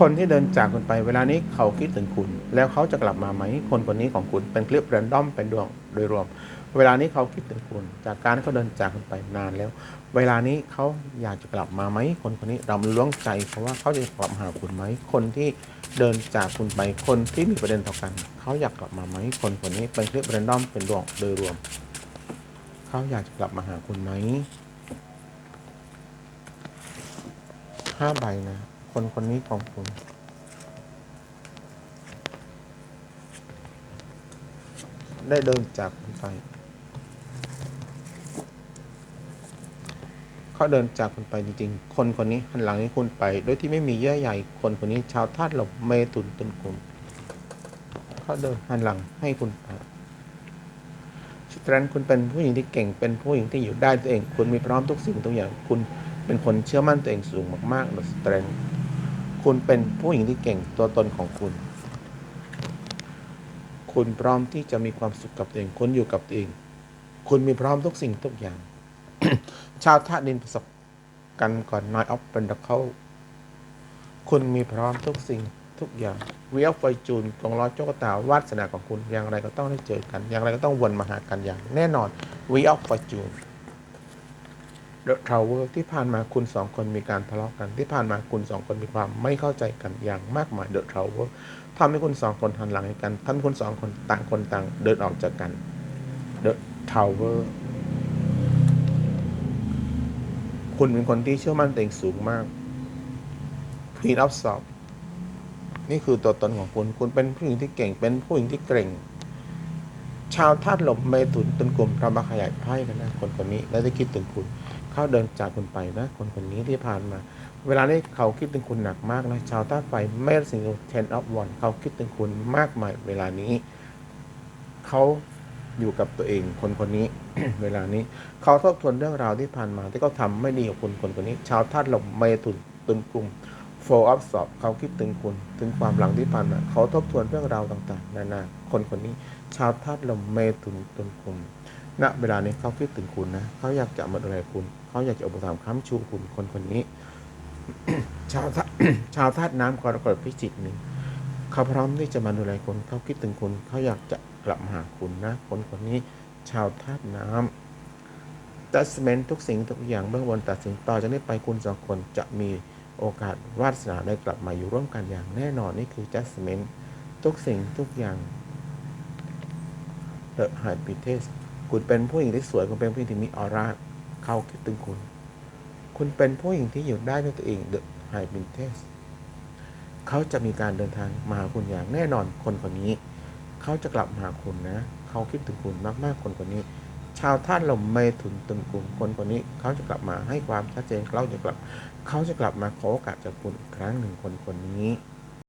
คนที่เดินจากคุณไปเวลานี้เขาคิดถึงคุณ แล้วเขาจะกลับมาไหมคนคนนี้ของคุณเป็นคลิปแรนดอมเป็นดวงโดยรวม เวลานี้เขาคิดถึงคุณ จากการที่เขาเดินจากคุณไปนานแล้ว เวลานี้เขาอยากจะกลับมาไหมคนคนนี้เราล้วงใจเพราะว่าเขาจะกลับมาหาคุณไหมคนที่เดินจากคุณไปคนที่มีประเด็นต่อกัน เขาอยากกลับมาไหมคนคนนี้เป็นคลิปแรนดอมเป็นดวงโดยรวม เขาอยากจะกลับมาหาคุณไหมห้าใบนะ คนคนนี้ของคุณได้เดินจากคุณไป เขาเดินจากคุณไปจริงๆ คนคนนี้หันหลังให้คุณไป โดยที่ไม่มีเยื่อใยคนคนนี้ชาวธาตุลมเมตุนตุนกุมเขาเดินหันหลังให้คุณไปฉะนั้นคุณเป็นผู้หญิงที่เก่ง เป็นผู้หญิงที่อยู่ได้ตัวเอง คุณมีพร้อมทุกสิ่งทุกอย่าง คุณเป็นคนเชื่อมั่นตัวเองสูงมากๆนะสเตรน คุณเป็นผู้หญิงที่เก่งตัวตนของคุณ คุณพร้อมที่จะมีความสุขกับตัวเอง คุณอยู่กับตัวเอง คุณมีพร้อมทุกสิ่งทุกอย่าง ชาวธาดินประสบกันก่อนนายออฟเป็นดักเขาคุณมีพร้อมทุกสิ่งทุกอย่างวิออฟไฟจูนกองล้อโจกตาวาสนาของคุณอย่างไรก็ต้องได้เจอกัน อย่างไรก็ต้องวนมาหากันอย่าง แน่นอนวิออฟไฟจูน เดอะทาวเวอร์ที่ผ่านมาคุณสองคนมีการทะเลาะกันที่ผ่านมาคุณสองคนมีความไม่เข้าใจกันอย่างมากมายเดอะทาวเวอร์ทำให้คุณสองคนหันหลังให้กันทำให้คุณสองคนต่างคนต่างเดินออกจากกันเดอะทาวเวอร์คุณเป็นคนที่เชื่อมั่นตัวเองสูงมาก Queen of Swords นี่คือตัวตนของคุณ คุณเป็นผู้หญิงที่เก่ง เป็นผู้หญิงที่เก่ง ชาวธาตุลมเมถุนตุนกลุ่มเรามาขยายไพ่กันนะคนคนนี้ แล้วจะคิดถึงคุณ เขาเดินจากคุณไปนะคนคนนี้ที่ผ่านมา เวลานี้เขาคิดถึงคุณหนักมากนะชาวธาตุไฟเมษสิงห์ ten of one เขาคิดถึงคุณมากมายเวลานี้ เขาอยู่กับตัวเองคนคนนี้ เวลานี้ เขาทบทวนเรื่องราวที่ผ่านมา ที่เขาทำไม่ดีกับคุณคนคนนี้ ชาวธาตุลมเมถุนตุนกลุ่ม four of s o r d เขาคิดถึงคุณถึงความหลังที่ผ่านมาเขาทบทวนเรื่องราวต่างๆ นานาคนคนนี้ ชาวธาตุลมเมถุนตุนกลุ่ม ณเวลานี้เขาคิดถึงคุณนะเขาอยากจะมาดูแลคุณ เขาอยากจะอุปถัมภ์ค้ำชูคุณคนคนนี้ ชาวธาชาวธาตุน้ำกรกฎพิจิกหนึ่งเขาพร้อมที่จะมาดูแลคุณเขาคิดถึงคุณเขาอยากจะกลับมาหาคุณนะ คนคนนี้ ชาวธาตุน้ำตัดสินทุกสิ่งทุกอย่างเบื้องบนตัดสินต่อจากนี้ไปคุณสองคนจะมีโอกาสวาสนาได้กลับมาอยู่ร่วมกันอย่างแน่นอนนี่คือ judgment ทุกสิ่งทุกอย่าง The High p r i e s t คุณเป็นผู้หญิงที่สวย คุณเป็นผู้หญิงที่มีออร่า เขาคิดถึงคุณ คุณเป็นผู้หญิงที่อยู่ได้ด้วยตัวเอง The High p r i e s t เขาจะมีการเดินทางมาหาคุณอย่างแน่นอนคนคนนี้ เขาจะกลับมาหาคุณนะ เขาคิดถึงคุณมากๆคนคนนี้ ชาวท่านลมเมถุนตุนกลุ่มคนคนนี้ เขาจะกลับมาให้ความชัดเจนเขาจะกลับ เขาจะกลับมาขอโอกาสจากคุณอีกครั้งหนึ่งคนคนนี้